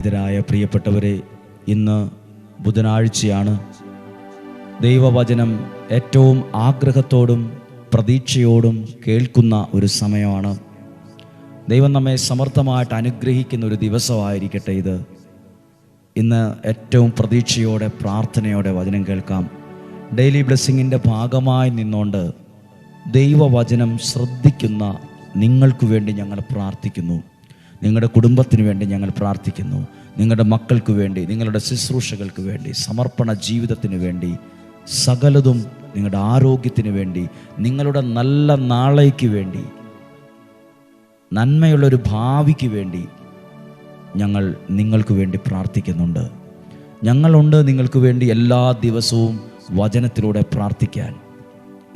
ഇതിരായ പ്രിയപ്പെട്ടവരെ ഇന്ന് ബുധനാഴ്ചയാണ് ദൈവവചനം ഏറ്റവും ആഗ്രഹത്തോടും പ്രതീക്ഷയോടും കേൾക്കുന്ന ഒരു സമയമാണ്. ദൈവം നമ്മെ സമർത്ഥമായിട്ട് അനുഗ്രഹിക്കുന്ന ഒരു ദിവസമായിരിക്കട്ടെ ഇത്. ഇന്ന് ഏറ്റവും പ്രതീക്ഷയോടെ പ്രാർത്ഥനയോടെ വചനം കേൾക്കാം. ഡെയിലി ബ്ലെസ്സിങ്ങിന്റെ ഭാഗമായി നിന്നുകൊണ്ട് ദൈവവചനം ശ്രദ്ധിക്കുന്ന നിങ്ങൾക്ക് വേണ്ടി ഞങ്ങൾ പ്രാർത്ഥിക്കുന്നു. നിങ്ങളുടെ കുടുംബത്തിന് വേണ്ടി ഞങ്ങൾ പ്രാർത്ഥിക്കുന്നു. നിങ്ങളുടെ മക്കൾക്ക് വേണ്ടി നിങ്ങളുടെ ശുശ്രൂഷകൾക്ക് വേണ്ടി സമർപ്പണ ജീവിതത്തിന് വേണ്ടി സകലതും നിങ്ങളുടെ ആരോഗ്യത്തിന് വേണ്ടി നിങ്ങളുടെ നല്ല നാളേക്ക് വേണ്ടി നന്മയുള്ളൊരു ഭാവിക്ക് വേണ്ടി ഞങ്ങൾ നിങ്ങൾക്ക് വേണ്ടി പ്രാർത്ഥിക്കുന്നുണ്ട്. ഞങ്ങളുണ്ട് നിങ്ങൾക്ക് വേണ്ടി എല്ലാ ദിവസവും വചനത്തിലൂടെ പ്രാർത്ഥിക്കാൻ.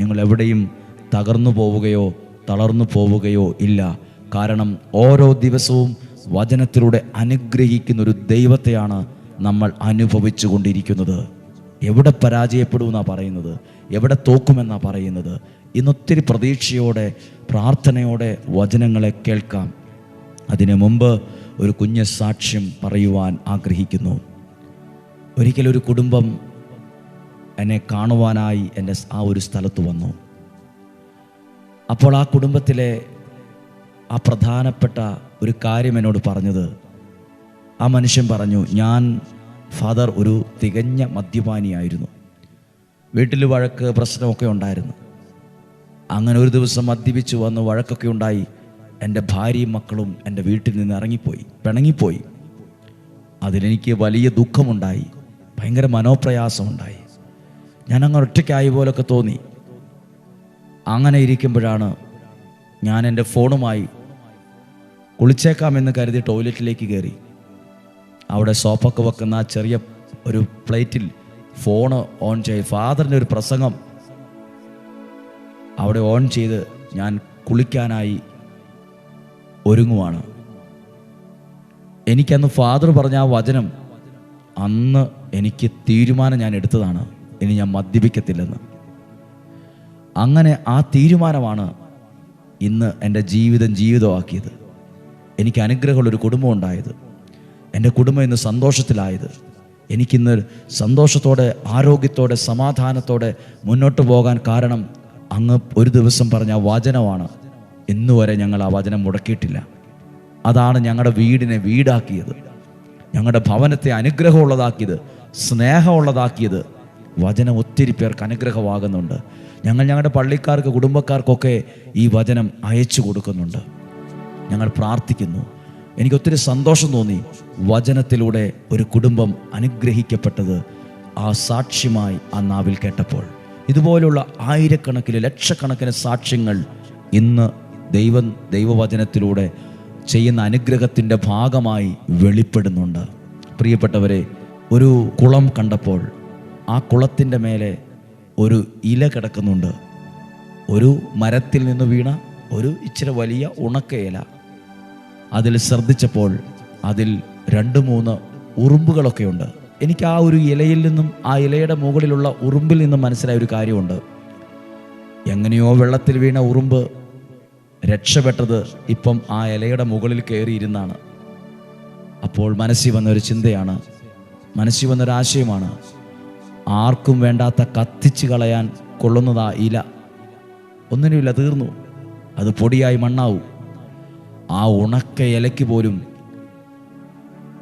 നിങ്ങൾ എവിടെയും തകർന്നു പോവുകയോ തളർന്നു പോവുകയോ ഇല്ല. കാരണം ഓരോ ദിവസവും വചനത്തിലൂടെ അനുഗ്രഹിക്കുന്ന ഒരു ദൈവത്തെയാണ് നമ്മൾ അനുഭവിച്ചു കൊണ്ടിരിക്കുന്നത് എവിടെ പരാജയപ്പെടുമെന്നാണ് പറയുന്നത്? എവിടെ തോക്കുമെന്നാണ് പറയുന്നത്? ഇന്നൊത്തിരി പ്രതീക്ഷയോടെ പ്രാർത്ഥനയോടെ വചനങ്ങളെ കേൾക്കാം. അതിനു മുമ്പ് ഒരു കുഞ്ഞ് സാക്ഷ്യം പറയുവാൻ ആഗ്രഹിക്കുന്നു. ഒരിക്കലൊരു കുടുംബം എന്നെ കാണുവാനായി എന്റെ ആ ഒരു സ്ഥലത്ത് വന്നു. അപ്പോൾ ആ കുടുംബത്തിലെ ആ പ്രധാനപ്പെട്ട ഒരു കാര്യം എന്നോട് പറഞ്ഞത്. ആ മനുഷ്യൻ പറഞ്ഞു ഞാൻ ഫാദർ ഒരു തികഞ്ഞ മദ്യപാനിയായിരുന്നു. വീട്ടിൽ വഴക്ക് പ്രശ്നമൊക്കെ ഉണ്ടായിരുന്നു. അങ്ങനെ ഒരു ദിവസം മദ്യപിച്ച് വന്ന് വഴക്കൊക്കെ ഉണ്ടായി. എന്റെ ഭാര്യയും മക്കളും എന്റെ വീട്ടിൽ നിന്ന് ഇറങ്ങിപ്പോയി പിണങ്ങിപ്പോയി. അതിലെനിക്ക് വലിയ ദുഃഖമുണ്ടായി ഭയങ്കര മനോപ്രയാസമുണ്ടായി. ഞാൻ ഒറ്റയ്ക്കായ പോലൊക്കെ തോന്നി. അങ്ങനെ ഇരിക്കുമ്പോഴാണ് ഞാൻ എന്റെ ഫോണുമായി കുളിച്ചേക്കാമെന്ന് കരുതി ടോയ്ലറ്റിലേക്ക് കയറി. അവിടെ സോപ്പൊക്കെ വെക്കുന്ന ആ ചെറിയ ഒരു പ്ലേറ്റിൽ ഫോണ് ഓൺ ചെയ്ത് ഫാദറിന്റെ ഒരു പ്രസംഗം. അവിടെ ഓൺ ചെയ്ത് ഞാൻ കുളിക്കാനായി ഒരുങ്ങുവാണ്. എനിക്കന്ന് ഫാദർ പറഞ്ഞ ആ വചനം അന്ന് എനിക്ക് തീരുമാനം ഞാൻ എടുത്തതാണ്. ഇനി ഞാൻ മദ്യപിക്കത്തില്ലെന്ന്. അങ്ങനെ ആ തീരുമാനമാണ് ഇന്ന് എന്റെ ജീവിതം ജീവിതമാക്കിയത്. എനിക്ക് അനുഗ്രഹമുള്ളൊരു കുടുംബം ഉണ്ടായത്. എന്റെ കുടുംബം ഇന്ന് സന്തോഷത്തിലായത്. എനിക്കിന്ന് സന്തോഷത്തോടെ ആരോഗ്യത്തോടെ സമാധാനത്തോടെ മുന്നോട്ട് പോകാൻ കാരണം അങ്ങ് ഒരു ദിവസം പറഞ്ഞ വചനമാണ്. ഇന്നുവരെ ഞങ്ങൾ ആ വചനം മുടക്കിയിട്ടില്ല. അതാണ് ഞങ്ങളുടെ വീടിനെ വീടാക്കിയത്. ഞങ്ങളുടെ ഭവനത്തെ അനുഗ്രഹമുള്ളതാക്കിയത് സ്നേഹമുള്ളതാക്കിയത് വചനം ഒത്തിരി പേർക്ക് അനുഗ്രഹമാകുന്നുണ്ട്. ഞങ്ങൾ ഞങ്ങളുടെ പള്ളിക്കാർക്ക് കുടുംബക്കാർക്കൊക്കെ ഈ വചനം അയച്ചു കൊടുക്കുന്നുണ്ട്. ഞങ്ങൾ പ്രാർത്ഥിക്കുന്നു. എനിക്ക് ഒത്തിരി സന്തോഷം തോന്നി വചനത്തിലൂടെ ഒരു കുടുംബം അനുഗ്രഹിക്കപ്പെട്ടത് ആ സാക്ഷ്യമായി ആ നാവിൽ കേട്ടപ്പോൾ. ഇതുപോലുള്ള ആയിരക്കണക്കിന് ലക്ഷക്കണക്കിന് സാക്ഷ്യങ്ങൾ ഇന്ന് ദൈവ ദൈവവചനത്തിലൂടെ ചെയ്യുന്ന അനുഗ്രഹത്തിന്റെ ഭാഗമായി വെളിപ്പെടുന്നുണ്ട്. പ്രിയപ്പെട്ടവരെ ഒരു കുളം കണ്ടപ്പോൾ ആ കുളത്തിന്റെ മേലെ ഒരു ഇല കിടക്കുന്നുണ്ട്. ഒരു മരത്തിൽ നിന്ന് വീണ ഒരു ഇച്ചിരി വലിയ ഉണക്ക ഇല അതിൽ ശ്രദ്ധിച്ചപ്പോൾ അതിൽ രണ്ട് മൂന്ന് ഉറുമ്പുകളൊക്കെ ഉണ്ട്. എനിക്ക് ആ ഒരു ഇലയിൽ നിന്നും ആ ഇലയുടെ മുകളിലുള്ള ഉറുമ്പിൽ നിന്നും മനസ്സിലായ ഒരു കാര്യമുണ്ട്. എങ്ങനെയോ വെള്ളത്തിൽ വീണ ഉറുമ്പ് രക്ഷപ്പെട്ടത് ഇപ്പം ആ ഇലയുടെ മുകളിൽ കയറിയിരുന്നാണ്. അപ്പോൾ മനസ്സിൽ വന്ന ഒരു ചിന്തയാണ് മനസ്സിൽ വന്നൊരാശയമാണ് ആർക്കും വേണ്ടാത്ത കത്തിച്ച് കളയാൻ കൊള്ളുന്നതാ ഇല. ഒന്നിനുമില്ല തീർന്നു. അത് പൊടിയായി മണ്ണാവും. ആ ഉണക്ക ഇലയ്ക്ക് പോലും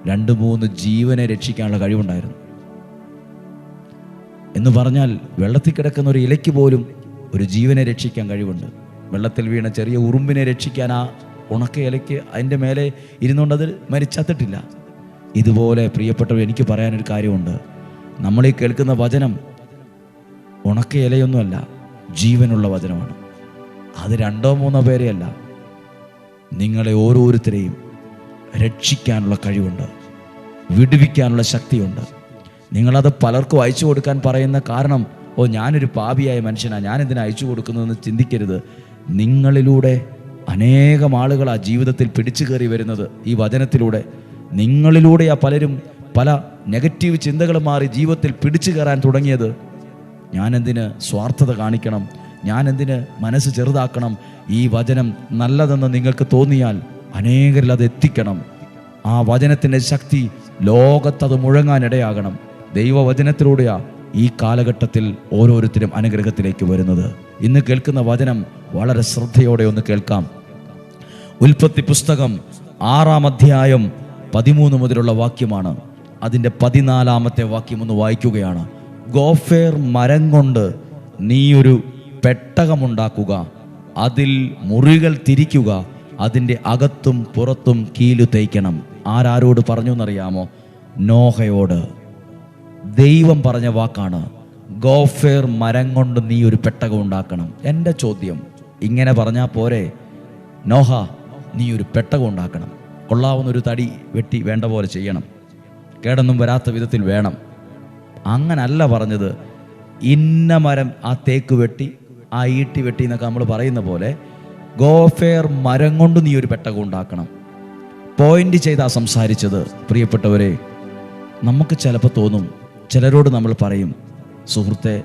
രണ്ട് മൂന്ന് ജീവനെ രക്ഷിക്കാനുള്ള കഴിവുണ്ടായിരുന്നു. എന്ന് പറഞ്ഞാൽ വെള്ളത്തിൽ കിടക്കുന്ന ഒരു ഇലയ്ക്ക് പോലും ഒരു ജീവനെ രക്ഷിക്കാൻ കഴിവുണ്ട്. വെള്ളത്തിൽ വീണ ചെറിയ ഉറുമ്പിനെ രക്ഷിക്കാൻ ആ ഉണക്ക ഇലയ്ക്ക് അതിന്റെ മേലെ ഇരുന്നുകൊണ്ട് അത് മരിച്ചത്തിട്ടില്ല. ഇതുപോലെ പ്രിയപ്പെട്ടവർ എനിക്ക് പറയാനൊരു കാര്യമുണ്ട്. നമ്മൾ ഈ കേൾക്കുന്ന വചനം ഉണക്ക ഇലയൊന്നുമല്ല ജീവനുള്ള വചനമാണ്. അത് രണ്ടോ മൂന്നോ പേരെയല്ല നിങ്ങളെ ഓരോരുത്തരെയും രക്ഷിക്കാനുള്ള കഴിവുണ്ട് വിടുവിക്കാനുള്ള ശക്തിയുണ്ട്. നിങ്ങളത് പലർക്കും അയച്ചു കൊടുക്കാൻ പറയുന്ന കാരണം ഓ ഞാനൊരു പാപിയായ മനുഷ്യനാണ് ഞാൻ എന്തിനാ അയച്ചു കൊടുക്കുന്നതെന്ന് ചിന്തിക്കരുത്. നിങ്ങളിലൂടെ അനേകം ആളുകൾ ആ ജീവിതത്തിൽ പിടിച്ചു കയറി വരുന്നത് ഈ വചനത്തിലൂടെ. നിങ്ങളിലൂടെ ആ പലരും പല നെഗറ്റീവ് ചിന്തകൾ മാറി ജീവിതത്തിൽ പിടിച്ചു കയറാൻ തുടങ്ങിയത്. ഞാനെന്തിന് സ്വാർത്ഥത കാണിക്കണം? ഞാനെന്തിന് മനസ്സ് ചെറുതാക്കണം? ഈ വചനം നല്ലതെന്ന് നിങ്ങൾക്ക് തോന്നിയാൽ അനേകരിൽ അത് എത്തിക്കണം. ആ വചനത്തിന്റെ ശക്തി ലോകത്തത് മുഴങ്ങാനിടയാകണം. ദൈവവചനത്തിലൂടെയാണ് ഈ കാലഘട്ടത്തിൽ ഓരോരുത്തരും അനുഗ്രഹത്തിലേക്ക് വരുന്നത്. ഇന്ന് കേൾക്കുന്ന വചനം വളരെ ശ്രദ്ധയോടെ ഒന്ന് കേൾക്കാം. ഉൽപ്പത്തി പുസ്തകം ആറാം അധ്യായം പതിമൂന്ന് മുതലുള്ള വാക്യമാണ്. അതിന്റെ പതിനാലാമത്തെ വാക്യം ഒന്ന് വായിക്കുകയാണ്. ഗോഫേർ മരം കൊണ്ട് നീ ഒരു പെട്ടകമുണ്ടാക്കുക. അതിൽ മുറികൾ തിരിക്കുക. അതിന്റെ അകത്തും പുറത്തും കീലു തേക്കണം. ആരാരോട് പറഞ്ഞു എന്നറിയാമോ നോഹയോട്. ദൈവം പറഞ്ഞ വാക്കാണ്. ഗോഫേർ മരം കൊണ്ട് നീ ഒരു പെട്ടകം ഉണ്ടാക്കണം. എന്റെ ചോദ്യം. ഇങ്ങനെ പറഞ്ഞാൽ പോരെ. നോഹ നീ ഒരു പെട്ടകം ഉണ്ടാക്കണം. കൊള്ളാവുന്ന ഒരു തടി വെട്ടി വേണ്ട പോലെ ചെയ്യണം. കേടൊന്നും വരാത്ത വിധത്തിൽ വേണം. അങ്ങനല്ല പറഞ്ഞത്. ഇന്ന മരം ആ തേക്ക് വെട്ടി ആ ഈട്ടി വെട്ടി എന്നൊക്കെ നമ്മൾ പറയുന്ന പോലെ ഗോഫെയർ മരം കൊണ്ട് നീ ഒരു പെട്ടകം ഉണ്ടാക്കണം. പോയിന്റ് ചെയ്താ സംസാരിച്ചത്. പ്രിയപ്പെട്ടവരെ നമുക്ക് ചിലപ്പോൾ തോന്നും ചിലരോട് നമ്മൾ പറയും സുഹൃത്തെ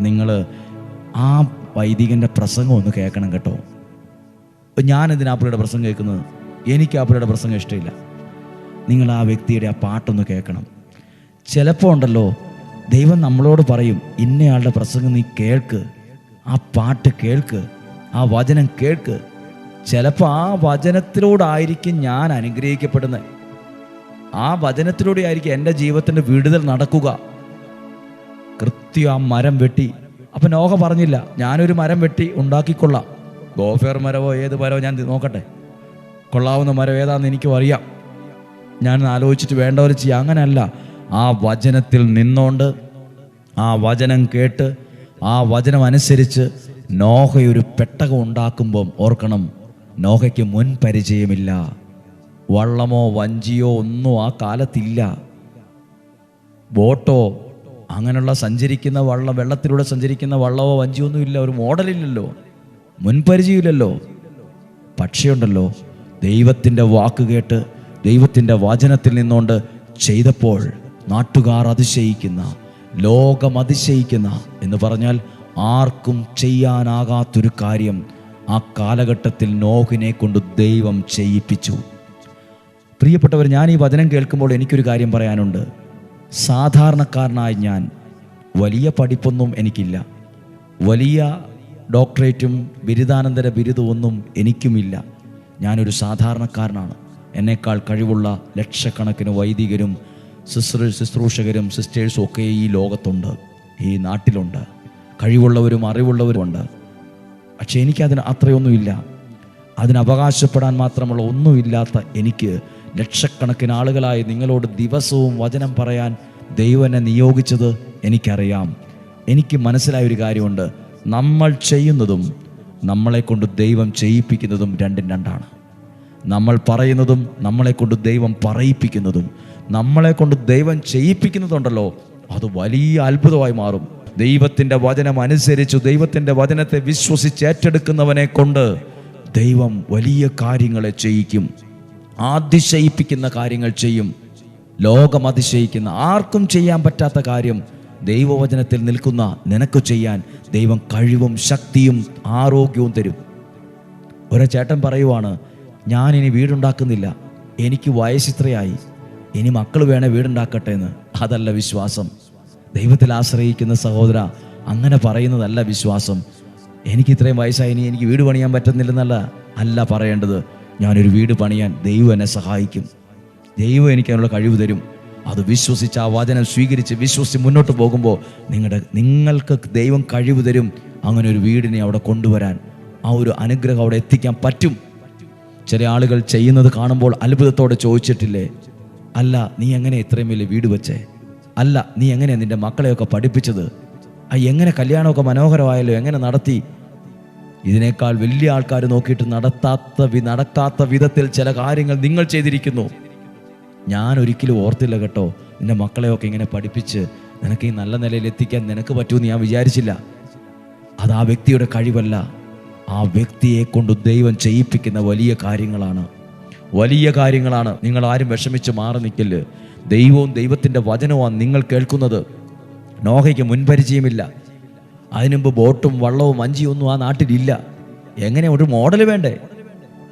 നിങ്ങൾ ആ വൈദികന്റെ പ്രസംഗം ഒന്ന് കേൾക്കണം കേട്ടോ. പുള്ളിയുടെ പ്രസംഗം കേൾക്കുന്നത്? എനിക്ക് ആ പുള്ളിയുടെ പ്രസംഗം ഇഷ്ടമില്ല. നിങ്ങൾ ആ വ്യക്തിയുടെ ആ പാട്ടൊന്ന് കേൾക്കണം. ചിലപ്പോൾ ഉണ്ടല്ലോ ദൈവം നമ്മളോട് പറയും ഇന്നയാളുടെ പ്രസംഗം നീ കേൾക്ക് ആ പാട്ട് കേൾക്ക് ആ വചനം കേൾക്ക്. ചിലപ്പോൾ ആ വചനത്തിലൂടായിരിക്കും ഞാൻ അനുഗ്രഹിക്കപ്പെടുന്നത്. ആ വചനത്തിലൂടെ ആയിരിക്കും എന്റെ ജീവിതത്തിന്റെ വിടുതൽ നടക്കുക. കൃത്യം ആ മരം വെട്ടി. അപ്പം നോഹ പറഞ്ഞില്ല ഞാനൊരു മരം വെട്ടി ഉണ്ടാക്കിക്കൊള്ളാം. ഗോഫേർ മരമോ ഏത് മരമോ ഞാൻ നോക്കട്ടെ. കൊള്ളാവുന്ന മരം ഏതാണെന്ന് എനിക്കും അറിയാം. ഞാൻ ആലോചിച്ചിട്ട് വേണ്ടവർ ചെയ്യുക ചെയ്യാം. അങ്ങനെയല്ല ആ വചനത്തിൽ നിന്നോണ്ട് ആ വചനം കേട്ട് ആ വചനം അനുസരിച്ച് നോഹയൊരു പെട്ടകം ഉണ്ടാക്കുമ്പം ഓർക്കണം നോഹയ്ക്ക് മുൻ പരിചയമില്ല. വള്ളമോ വഞ്ചിയോ ഒന്നും ആ കാലത്തില്ല. ബോട്ടോ അങ്ങനെയുള്ള സഞ്ചരിക്കുന്ന വള്ളം വെള്ളത്തിലൂടെ സഞ്ചരിക്കുന്ന വള്ളമോ വഞ്ചിയോ ഒന്നും ഇല്ല. ഒരു മോഡലില്ലല്ലോ. മുൻപരിചയമില്ലല്ലോ. പക്ഷേ ഉണ്ടല്ലോ ദൈവത്തിന്റെ വാക്ക് കേട്ട് ദൈവത്തിന്റെ വചനത്തിൽ നിന്നുകൊണ്ട് ചെയ്തപ്പോൾ നാട്ടുകാർ അതിശയിക്കുന്ന ലോകം അതിശയിക്കുന്ന എന്ന് പറഞ്ഞാൽ ആർക്കും ചെയ്യാനാകാത്തൊരു കാര്യം ആ കാലഘട്ടത്തിൽ നോഹിനെ കൊണ്ട് ദൈവം ചെയ്യിപ്പിച്ചു. പ്രിയപ്പെട്ടവർ ഞാൻ ഈ വചനം കേൾക്കുമ്പോൾ എനിക്കൊരു കാര്യം പറയാനുണ്ട്. സാധാരണക്കാരനായ ഞാൻ വലിയ പഠിപ്പൊന്നും എനിക്കില്ല. വലിയ ഡോക്ടറേറ്റും ബിരുദാനന്തര ബിരുദമൊന്നും എനിക്കുമില്ല. ഞാനൊരു സാധാരണക്കാരനാണ്. എന്നേക്കാൾ കഴിവുള്ള ലക്ഷക്കണക്കിന് വൈദികരും സിസ്റ്റർ ശുശ്രൂഷകരും സിസ്റ്റേഴ്സും ഒക്കെ ഈ ലോകത്തുണ്ട് ഈ നാട്ടിലുണ്ട്. കഴിവുള്ളവരും അറിവുള്ളവരുമുണ്ട്. പക്ഷെ എനിക്കതിന് അത്രയൊന്നുമില്ല. അതിന് അവകാശപ്പെടാൻ മാത്രമുള്ള ഒന്നുമില്ലാത്ത എനിക്ക് ലക്ഷക്കണക്കിന് ആളുകളായി നിങ്ങളോട് ദിവസവും വചനം പറയാൻ ദൈവനെ നിയോഗിച്ചത് എനിക്കറിയാം. എനിക്ക് മനസ്സിലായ ഒരു കാര്യമുണ്ട്. നമ്മൾ ചെയ്യുന്നതും നമ്മളെ കൊണ്ട് ദൈവം ചെയ്യിപ്പിക്കുന്നതും രണ്ടും രണ്ടാണ്. നമ്മൾ പറയുന്നതും നമ്മളെ കൊണ്ട് ദൈവം പറയിപ്പിക്കുന്നതും നമ്മളെ കൊണ്ട് ദൈവം ചെയ്യിപ്പിക്കുന്നതുണ്ടല്ലോ അത് വലിയ അത്ഭുതമായി മാറും. ദൈവത്തിന്റെ വചനം അനുസരിച്ചു ദൈവത്തിന്റെ വചനത്തെ വിശ്വസിച്ച് ഏറ്റെടുക്കുന്നവനെ കൊണ്ട് ദൈവം വലിയ കാര്യങ്ങളെ ചെയ്യിക്കും. അതിശയിപ്പിക്കുന്ന കാര്യങ്ങൾ ചെയ്യും. ലോകം അതിശയിക്കുന്ന ആർക്കും ചെയ്യാൻ പറ്റാത്ത കാര്യം. ദൈവവചനത്തിൽ നിൽക്കുന്ന നിനക്ക് ചെയ്യാൻ ദൈവം കഴിവും ശക്തിയും ആരോഗ്യവും തരും. ഒരു ചേട്ടൻ പറയുവാണ് ഞാൻ ഇനി വീടുണ്ടാക്കുന്നില്ല. എനിക്ക് വയസ്സിത്രയായി. ഇനി മക്കൾ വേണേ വീടുണ്ടാക്കട്ടെ എന്ന് അതല്ല വിശ്വാസം. ദൈവത്തിൽ ആശ്രയിക്കുന്ന സഹോദര അങ്ങനെ പറയുന്നതല്ല വിശ്വാസം. എനിക്ക് ഇത്രയും വയസ്സായി ഇനി എനിക്ക് വീട് പണിയാൻ പറ്റുന്നില്ലെന്നല്ല അല്ല പറയേണ്ടത്. ഞാനൊരു വീട് പണിയാൻ ദൈവം എന്നെ സഹായിക്കും. ദൈവം എനിക്ക് അതിനുള്ള കഴിവ് തരും. അത് വിശ്വസിച്ച് ആ വചനം സ്വീകരിച്ച് വിശ്വസിച്ച് മുന്നോട്ട് പോകുമ്പോൾ നിങ്ങളുടെ നിങ്ങൾക്ക് ദൈവം കഴിവ് തരും. അങ്ങനെ ഒരു വീടിനെ അവിടെ കൊണ്ടുവരാൻ ആ ഒരു അനുഗ്രഹം അവിടെ എത്തിക്കാൻ പറ്റും. ചില ആളുകൾ ചെയ്യുന്നത് കാണുമ്പോൾ അത്ഭുതത്തോടെ ചോദിച്ചിട്ടില്ലേ? അല്ല നീ എങ്ങനെ ഇത്രയും വലിയ വീട് വെച്ചേ? അല്ല നീ എങ്ങനെയാണ് നിന്റെ മക്കളെയൊക്കെ പഠിപ്പിച്ചത്? എങ്ങനെ കല്യാണമൊക്കെ മനോഹരമായല്ലോ എങ്ങനെ നടത്തി? ഇതിനേക്കാൾ വലിയ ആൾക്കാർ നോക്കിയിട്ട് നടത്താത്ത നടക്കാത്ത വിധത്തിൽ ചില കാര്യങ്ങൾ നിങ്ങൾ ചെയ്തിരിക്കുന്നു. ഞാൻ ഒരിക്കലും ഓർത്തില്ല കേട്ടോ നിന്റെ മക്കളെയൊക്കെ ഇങ്ങനെ പഠിപ്പിച്ച് നിനക്ക് ഈ നല്ല നിലയിൽ എത്തിക്കാൻ നിനക്ക് പറ്റുമെന്ന് ഞാൻ വിചാരിച്ചില്ല. അത് ആ വ്യക്തിയുടെ കഴിവല്ല. ആ വ്യക്തിയെ കൊണ്ട് ദൈവം ചെയ്യിപ്പിക്കുന്ന വലിയ കാര്യങ്ങളാണ്. വലിയ കാര്യങ്ങളാണ്. നിങ്ങൾ ആരും വിഷമിച്ച് മാറി നിൽക്കൽ ദൈവവും ദൈവത്തിന്റെ വചനവുമാണ് നിങ്ങൾ കേൾക്കുന്നത്. നോഹയ്ക്ക് മുൻപരിചയമില്ല. അതിനുമുമ്പ് ബോട്ടും വള്ളവും വഞ്ചിയൊന്നും ആ നാട്ടിലില്ല എങ്ങനെ ഒരു മോഡൽ വേണ്ടേ?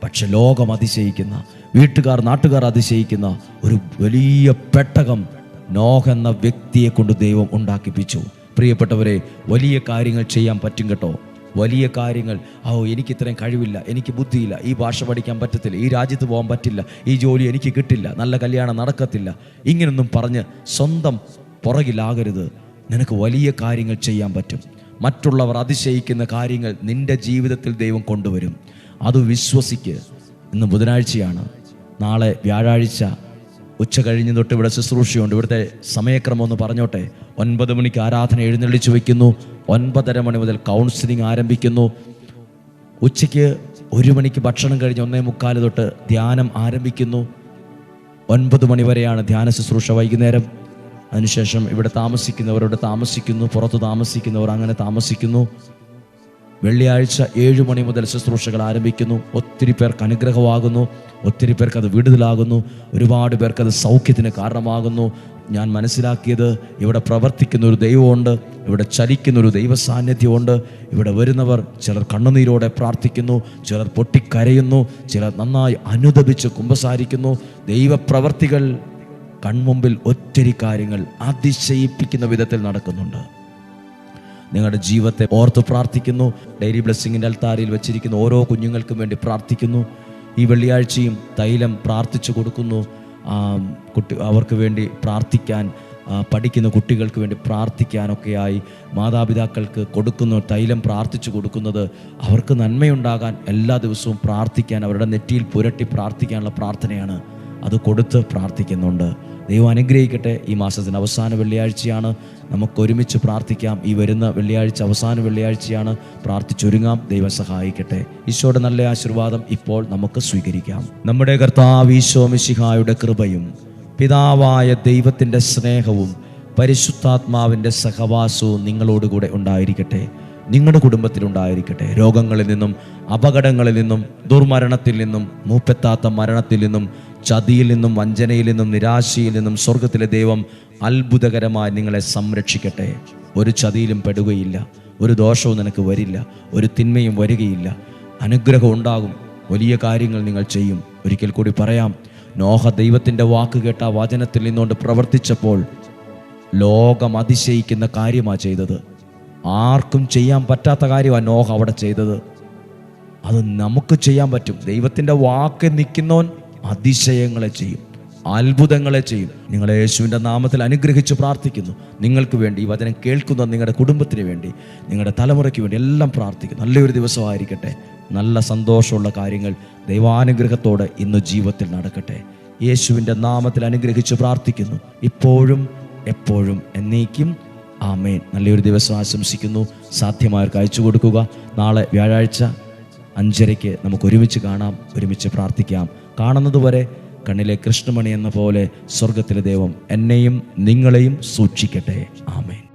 പക്ഷെ ലോകം അതിശയിക്കുന്ന വീട്ടുകാർ നാട്ടുകാർ അതിശയിക്കുന്ന ഒരു വലിയ പെട്ടകം നോഹ എന്ന വ്യക്തിയെ കൊണ്ട് ദൈവം ഉണ്ടാക്കിപ്പിച്ചു. പ്രിയപ്പെട്ടവരെ വലിയ കാര്യങ്ങൾ ചെയ്യാൻ പറ്റും കേട്ടോ. വലിയ കാര്യങ്ങൾ. ഓ എനിക്ക് ഇത്രയും കഴിവില്ല എനിക്ക് ബുദ്ധിയില്ല ഈ ഭാഷ പഠിക്കാൻ പറ്റത്തില്ല ഈ രാജ്യത്ത് പോകാൻ പറ്റില്ല ഈ ജോലി എനിക്ക് കിട്ടില്ല നല്ല കല്യാണം നടക്കത്തില്ല. ഇങ്ങനൊന്നും പറഞ്ഞ് സ്വന്തം പുറകിലാകരുത്. നിനക്ക് വലിയ കാര്യങ്ങൾ ചെയ്യാൻ പറ്റും. മറ്റുള്ളവർ അതിശയിക്കുന്ന കാര്യങ്ങൾ നിന്റെ ജീവിതത്തിൽ ദൈവം കൊണ്ടുവരും. അത് വിശ്വസിക്ക്. ഇന്ന് ബുധനാഴ്ചയാണ്. നാളെ വ്യാഴാഴ്ച. ഉച്ച കഴിഞ്ഞ് തൊട്ട് ഇവിടെ ശുശ്രൂഷയുണ്ട്. ഇവിടുത്തെ സമയക്രമം ഒന്ന് പറഞ്ഞോട്ടെ. ഒൻപത് മണിക്ക് ആരാധന എഴുന്നള്ളിച്ചു വയ്ക്കുന്നു. ഒൻപതര മണി മുതൽ കൗൺസിലിംഗ് ആരംഭിക്കുന്നു. ഉച്ചയ്ക്ക് ഒരു മണിക്ക് ഭക്ഷണം കഴിഞ്ഞ് ഒന്നേ മുക്കാൽ തൊട്ട് ധ്യാനം ആരംഭിക്കുന്നു. ഒൻപത് മണി വരെയാണ് ധ്യാന ശുശ്രൂഷ വൈകുന്നേരം. അതിനുശേഷം ഇവിടെ താമസിക്കുന്നവരോട് താമസിക്കുന്നു പുറത്ത് താമസിക്കുന്നവർ അങ്ങനെ താമസിക്കുന്നു. വെള്ളിയാഴ്ച ഏഴ് മണി മുതൽ ശുശ്രൂഷകൾ ആരംഭിക്കുന്നു. ഒത്തിരി പേർക്ക് അനുഗ്രഹമാകുന്നു ഒത്തിരി പേർക്ക് അത് വിടുതലാകുന്നു ഒരുപാട് പേർക്ക് അത് സൗഖ്യത്തിന് കാരണമാകുന്നു. ഞാൻ മനസ്സിലാക്കിയത് ഇവിടെ പ്രവർത്തിക്കുന്ന ഒരു ദൈവമുണ്ട് ഇവിടെ ചലിക്കുന്ന ഒരു ദൈവ സാന്നിധ്യമുണ്ട് ഇവിടെ വരുന്നവർ ചിലർ കണ്ണുനീരോടെ പ്രാർത്ഥിക്കുന്നു ചിലർ പൊട്ടിക്കരയുന്നു ചിലർ നന്നായി അനുദപിച്ച് കുമ്പസാരിക്കുന്നു. ദൈവപ്രവർത്തികൾ കൺമുമ്പിൽ ഒത്തിരി കാര്യങ്ങൾ അതിശയിപ്പിക്കുന്ന വിധത്തിൽ നടക്കുന്നുണ്ട്. നിങ്ങളുടെ ജീവിതത്തെ ഓർത്ത് പ്രാർത്ഥിക്കുന്നു ഡെയിലി ബ്ലെസ്സിങ്ങിന്റെ അൽത്താരയിൽ വെച്ചിരിക്കുന്ന ഓരോ കുഞ്ഞുങ്ങൾക്കും വേണ്ടി പ്രാർത്ഥിക്കുന്നു. ഈ വെള്ളിയാഴ്ചയും തൈലം പ്രാർത്ഥിച്ചു കൊടുക്കുന്നു. കുട്ടി അവർക്ക് വേണ്ടി പ്രാർത്ഥിക്കാൻ പഠിക്കുന്ന കുട്ടികൾക്ക് വേണ്ടി പ്രാർത്ഥിക്കാനൊക്കെയായി മാതാപിതാക്കൾക്ക് കൊടുക്കുന്ന തൈലം പ്രാർത്ഥിച്ചു കൊടുക്കുന്നത്. അവർക്ക് നന്മയുണ്ടാകാൻ എല്ലാ ദിവസവും പ്രാർത്ഥിക്കാൻ അവരുടെ നെറ്റിയിൽ പുരട്ടി പ്രാർത്ഥിക്കാനുള്ള പ്രാർത്ഥനയാണ് അത് കൊടുത്ത് പ്രാർത്ഥിക്കുന്നുണ്ട്. ദൈവം അനുഗ്രഹിക്കട്ടെ. ഈ മാസത്തിന് അവസാന വെള്ളിയാഴ്ചയാണ്. നമുക്ക് ഒരുമിച്ച് പ്രാർത്ഥിക്കാം. ഈ വരുന്ന വെള്ളിയാഴ്ച അവസാന വെള്ളിയാഴ്ചയാണ്. പ്രാർത്ഥിച്ചൊരുങ്ങാം. ദൈവം സഹായിക്കട്ടെ. ഈശോയുടെ നല്ല ആശീർവാദം ഇപ്പോൾ നമുക്ക് സ്വീകരിക്കാം. നമ്മുടെ കർത്താവ് ഈശോ മിശിഹായുടെ കൃപയും പിതാവായ ദൈവത്തിന്റെ സ്നേഹവും പരിശുദ്ധാത്മാവിന്റെ സഹവാസവും നിങ്ങളോടുകൂടെ ഉണ്ടായിരിക്കട്ടെ. നിങ്ങളുടെ കുടുംബത്തിലുണ്ടായിരിക്കട്ടെ രോഗങ്ങളിൽ നിന്നും അപകടങ്ങളിൽ നിന്നും ദുർമരണത്തിൽ നിന്നും മൂപ്പെത്താത്ത മരണത്തിൽ നിന്നും ചതിയിൽ നിന്നും വഞ്ചനയിൽ നിന്നും നിരാശയിൽ നിന്നും സ്വർഗത്തിലെ ദൈവം അത്ഭുതകരമായി നിങ്ങളെ സംരക്ഷിക്കട്ടെ. ഒരു ചതിയിലും പെടുകയില്ല. ഒരു ദോഷവും നിനക്ക് വരില്ല. ഒരു തിന്മയും വരികയില്ല. അനുഗ്രഹം ഉണ്ടാകും. വലിയ കാര്യങ്ങൾ നിങ്ങൾ ചെയ്യും. ഒരിക്കൽ കൂടി പറയാം. നോഹ ദൈവത്തിന്റെ വാക്ക് കേട്ട വചനത്തിൽ നിന്നുകൊണ്ട് പ്രവർത്തിച്ചപ്പോൾ ലോകം അതിശയിക്കുന്ന കാര്യമാണ് ചെയ്തത്. ആർക്കും ചെയ്യാൻ പറ്റാത്ത കാര്യമാണ് നോഹ അവിടെ ചെയ്തത്. അത് നമുക്ക് ചെയ്യാൻ പറ്റും. ദൈവത്തിന്റെ വാക്ക് നിൽക്കുന്നവൻ അതിശയങ്ങളെ ചെയ്യും. അത്ഭുതങ്ങളെ ചെയ്യും. നിങ്ങളെ യേശുവിന്റെ നാമത്തിൽ അനുഗ്രഹിച്ച് പ്രാർത്ഥിക്കുന്നു. നിങ്ങൾക്ക് വേണ്ടി ഈ വചനം കേൾക്കുന്ന നിങ്ങളുടെ കുടുംബത്തിന് വേണ്ടി നിങ്ങളുടെ തലമുറയ്ക്ക് വേണ്ടി എല്ലാം പ്രാർത്ഥിക്കുന്നു. നല്ലൊരു ദിവസമായിരിക്കട്ടെ. നല്ല സന്തോഷമുള്ള കാര്യങ്ങൾ ദൈവാനുഗ്രഹത്തോടെ ഇന്ന് ജീവിതത്തിൽ നടക്കട്ടെ. യേശുവിന്റെ നാമത്തിൽ അനുഗ്രഹിച്ച് പ്രാർത്ഥിക്കുന്നു. ഇപ്പോഴും എപ്പോഴും എന്നേക്കും. ആമേൻ. നല്ലൊരു ദിവസം ആശംസിക്കുന്നു. സാധ്യമായവർക്ക് അയച്ചു കൊടുക്കുക. നാളെ വ്യാഴാഴ്ച അഞ്ചരയ്ക്ക് നമുക്ക് ഒരുമിച്ച് കാണാം ഒരുമിച്ച് പ്രാർത്ഥിക്കാം. കാണുന്നതുവരെ കണ്ണിലെ കൃഷ്ണമണി എന്ന പോലെ സ്വർഗത്തിലെ ദൈവം എന്നെയും നിങ്ങളെയും സൂക്ഷിക്കട്ടെ. ആമേൻ.